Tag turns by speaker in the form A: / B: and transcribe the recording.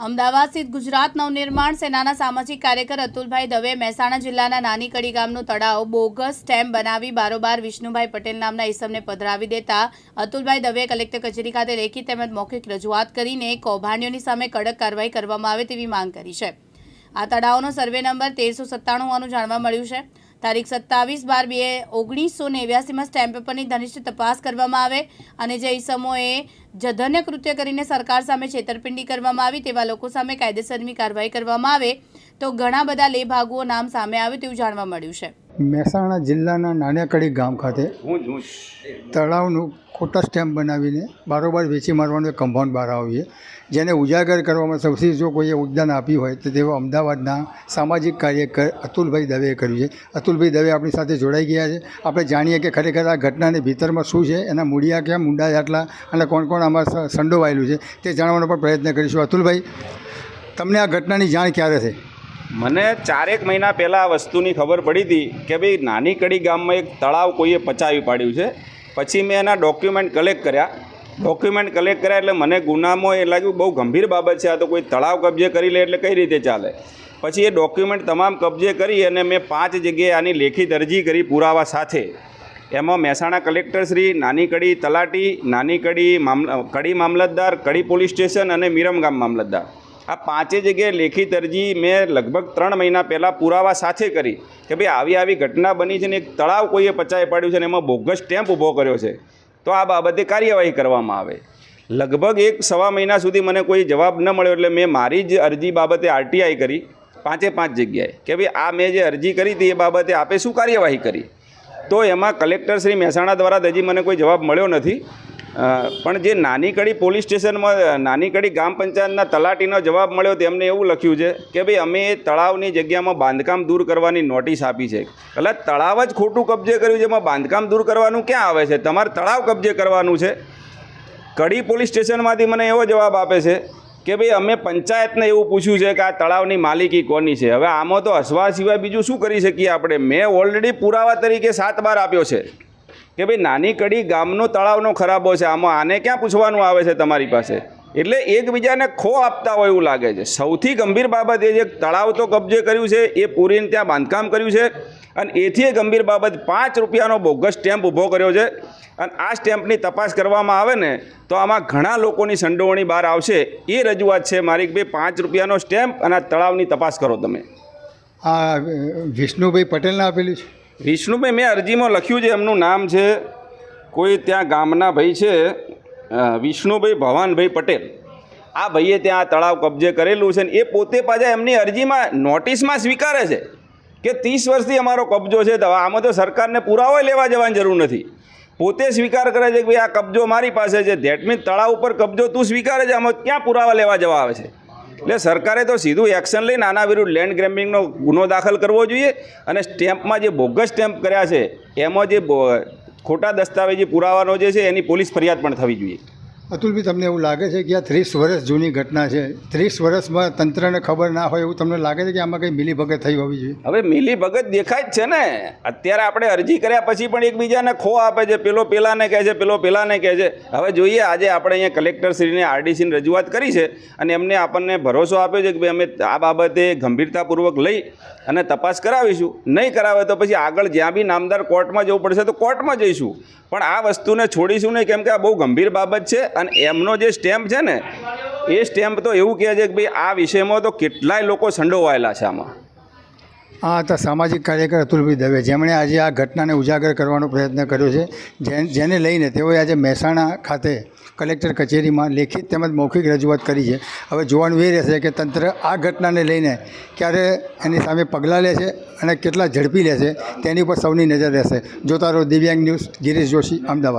A: અમદાવાદ સ્થિત ગુજરાત નવનિર્માણ સેનાના સામાજિક કાર્યકર અતુલભાઈ દવે મહેસાણા જિલ્લાના નાની કડી ગામનું તળાવ બોગસ સ્ટેમ્પ બનાવી બારોબાર વિષ્ણુભાઈ પટેલ નામના ઈસમને પધરાવી દેતા અતુલભાઈ દવે કલેક્ટર કચેરી ખાતે લેખિત તેમજ મૌખિક રજૂઆત કરીને કૌભાંડીઓની સામે કડક કાર્યવાહી કરવામાં આવે તેવી માંગ કરી છે. આ તળાવનો સર્વે નંબર તેરસો સત્તાણું હોવાનું જાણવા મળ્યું છે. તારીખ સત્તાવીસ બાર બે ઓગણીસો નેવ્યાસીમાં સ્ટેમ્પ પેપરની ઘનિષ્ઠ તપાસ કરવામાં આવે અને જે ઈસમોએ જધન્ય કૃત્ય કરીને સરકાર સામે છેતરપિંડી કરવામાં આવી તેવા લોકો સામે કાયદેસરની કાર્યવાહી કરવામાં આવે તો ઘણા બધા લેભાગુઓ નામ સામે આવે તેવું જાણવા મળ્યું છે.
B: મહેસાણા જિલ્લાના નાનેકડી ગામ ખાતે તળાવનું ખોટા સ્ટેમ્પ બનાવીને બારોબાર વેચી મારવાનું કમ્પાઉન્ડ બહાર આવ્યું છે. જેને ઉજાગર કરવામાં સૌથી જો કોઈએ યોગદાન આપ્યું હોય તો તેઓ અમદાવાદના સામાજિક કાર્યકર અતુલભાઈ દવેએ કર્યું છે. અતુલભાઈ દવે આપણી સાથે જોડાઈ ગયા છે. આપણે જાણીએ કે ખરેખર આ ઘટનાની ભીતરમાં શું છે એના મૂળિયા ક્યાં મુંડા આટલા અને કોણ કોણ આમાં સંડોવાયેલું છે તે જાણવાનો પણ પ્રયત્ન કરીશું. અતુલભાઈ તમને આ ઘટનાની જાણ ક્યારે થઈ?
C: મને ચારેક મહિના પહેલાં આ વસ્તુની ખબર પડી હતી કે ભાઈ નાની કડી ગામમાં એક તળાવ કોઈએ પચાવી પાડ્યું છે. પછી મેં એના ડોક્યુમેન્ટ કલેક્ટ કર્યા. ડોક્યુમેન્ટ કલેક્ટ કર્યા એટલે મને ગુનામાં એ લાગ્યું બહુ ગંભીર બાબત છે. આ તો કોઈ તળાવ કબજે કરી લે એટલે કઈ રીતે ચાલે? પછી એ ડોક્યુમેન્ટ તમામ કબજે કરી અને મેં પાંચ જગ્યાએ આની લેખિત અરજી કરી પુરાવા સાથે. એમાં મહેસાણા કલેક્ટર શ્રી નાની કડી તલાટી નાની કડી મામલા, કડી મામલતદાર, કડી પોલીસ સ્ટેશન અને મિરમગામ મામલતદાર. આ પાંચે જગ્યાએ લેખિત અરજી મેં લગભગ ત્રણ મહિના પહેલાં પુરાવા સાથે કરી કે ભાઈ આવી આવી ઘટના બની છે ને એક તળાવ કોઈએ પચાવી પાડ્યું છે ને એમાં બોગસ સ્ટેમ્પ ઊભો કર્યો છે, તો આ બાબતે કાર્યવાહી કરવામાં આવે. લગભગ એક સવા મહિના સુધી મને કોઈ જવાબ ન મળ્યો એટલે મેં મારી જ અરજી બાબતે આરટીઆઈ કરી પાંચે પાંચ જગ્યાએ કે ભાઈ આ મેં જે અરજી કરી હતી એ બાબતે આપે શું કાર્યવાહી કરી? તો એમાં કલેક્ટર શ્રી મહેસાણા દ્વારા હજી મને કોઈ જવાબ મળ્યો નથી. પણ જે નાની કડી પોલીસ સ્ટેશનમાં નાની કડી ગ્રામ પંચાયતના તલાટીનો જવાબ મળ્યો તેમને એવું લખ્યું છે કે ભાઈ, અમે એ તળાવની જગ્યામાં બાંધકામ દૂર કરવાની નોટિસ આપી છે. એટલે તળાવ જ ખોટું કબજે કર્યું છે, એમાં બાંધકામ દૂર કરવાનું ક્યાં આવે છે? તમારે તળાવ કબજે કરવાનું છે. કડી પોલીસ સ્ટેશનમાંથી મને એવો જવાબ આપે છે કે ભાઈ અમે પંચાયતને એવું પૂછ્યું છે કે આ તળાવની માલિકી કોની છે? હવે આમાં તો હસવા સિવાય બીજું શું કરી શકીએ આપણે? મેં ઓલરેડી પુરાવા તરીકે સાત બાર આપ્યો છે. કે ભાઈ નાની કડી ગામનો તળાવનો ખરાબો છે. આમાં આને ક્યાં પૂછવાનું આવે છે તમારી પાસે? એટલે એકબીજાને ખો આપતા હોય એવું લાગે છે. સૌથી ગંભીર બાબત એ છે તળાવ તો કબજે કર્યું છે, એ પૂરીને ત્યાં બાંધકામ કર્યું છે. અને એથી એ ગંભીર બાબત પાંચ રૂપિયાનો બોગસ સ્ટેમ્પ ઊભો કર્યો છે. અને આ સ્ટેમ્પની તપાસ કરવામાં આવે ને તો આમાં ઘણા લોકોની સંડોવણી બહાર આવશે. એ રજૂઆત છે મારી કે ભાઈ પાંચ રૂપિયાનો સ્ટેમ્પ અને આ તળાવની તપાસ કરો તમે.
B: આ વિષ્ણુભાઈ પટેલને આપેલી છે?
C: વિષ્ણુભાઈ મેં અરજીમાં લખ્યું છે એમનું નામ છે કોઈ ત્યાં ગામના ભાઈ છે વિષ્ણુભાઈ ભવાનભાઈ પટેલ. આ ભાઈએ ત્યાં આ તળાવ કબજે કરેલું છે ને એ પોતે પાછા એમની અરજીમાં નોટિસમાં સ્વીકારે છે. કે ત્રીસ વર્ષથી અમારો કબજો છે તો આમાં તો સરકારને પુરાવો લેવા જવાની જરૂર નથી. પોતે સ્વીકાર કરે છે કે ભાઈ આ કબજો મારી પાસે છે. ધેટ મીન તળાવ ઉપર કબજો તું સ્વીકારે છે. આમાં ક્યાં પુરાવા લેવા જવા આવે છે? એટલે સરકારે તો સીધું એક્શન લઈને આના વિરુદ્ધ લેન્ડ ગ્રેમ્પિંગનો ગુનો દાખલ કરવો જોઈએ અને સ્ટેમ્પમાં જે બોગસ સ્ટેમ્પ કર્યા છે, એમાં જે ખોટા દસ્તાવેજી પુરાવાનો જે છે એની પોલીસ ફરિયાદ પણ થવી જોઈએ.
B: અતુલભાઈ, તમને એવું લાગે છે કે આ ત્રીસ વર્ષ જૂની ઘટના છે? ત્રીસ વર્ષમાં તંત્રને ખબર ના હોય એવું તમને લાગે છે કે આમાં કંઈ મિલીભગત થઈ હોવી જોઈએ?
C: હવે મિલીભગત દેખાય જ છે ને. અત્યારે આપણે અરજી કર્યા પછી પણ એકબીજાને ખો આપે છે. પેલો પેલાને કહે છે, પેલો પેલાને કહે છે. હવે જોઈએ, આજે આપણે અહીંયા કલેક્ટરશ્રીને, આરડીસીની રજૂઆત કરી છે અને એમને આપણને ભરોસો આપ્યો છે કે ભાઈ અમે આ બાબતે ગંભીરતાપૂર્વક લઈ અને તપાસ કરાવીશું. નહીં કરાવે તો પછી આગળ જ્યાં બી નામદાર કોર્ટમાં જવું પડશે તો કોર્ટમાં જઈશું. પણ આ વસ્તુને છોડીશું નહીં, કેમ કે આ બહુ ગંભીર બાબત છે. અને એમનો જે સ્ટેમ્પ છે ને, એ સ્ટેમ્પ તો એવું કહે છે કે ભાઈ, આ વિષયમાં તો કેટલાય લોકો સંડોવાયેલા છે આમાં.
B: આ હતા સામાજિક કાર્યકર અતુલભાઈ દવે. જેમણે આજે આ ઘટનાને ઉજાગર કરવાનો પ્રયત્ન કર્યો છે. જેને લઈને તેઓએ આજે મહેસાણા ખાતે કલેક્ટર કચેરીમાં લેખિત તેમજ મૌખિક રજૂઆત કરી છે. હવે જોવાનું એ રહેશે કે તંત્ર આ ઘટનાને લઈને ક્યારે એની સામે પગલાં લે છે અને કેટલા ઝડપી લે છે તેની ઉપર સૌની નજર રહેશે. જોતા રહો દિવ્યાંગ ન્યૂઝ, ગિરીશ જોશી, અમદાવાદ.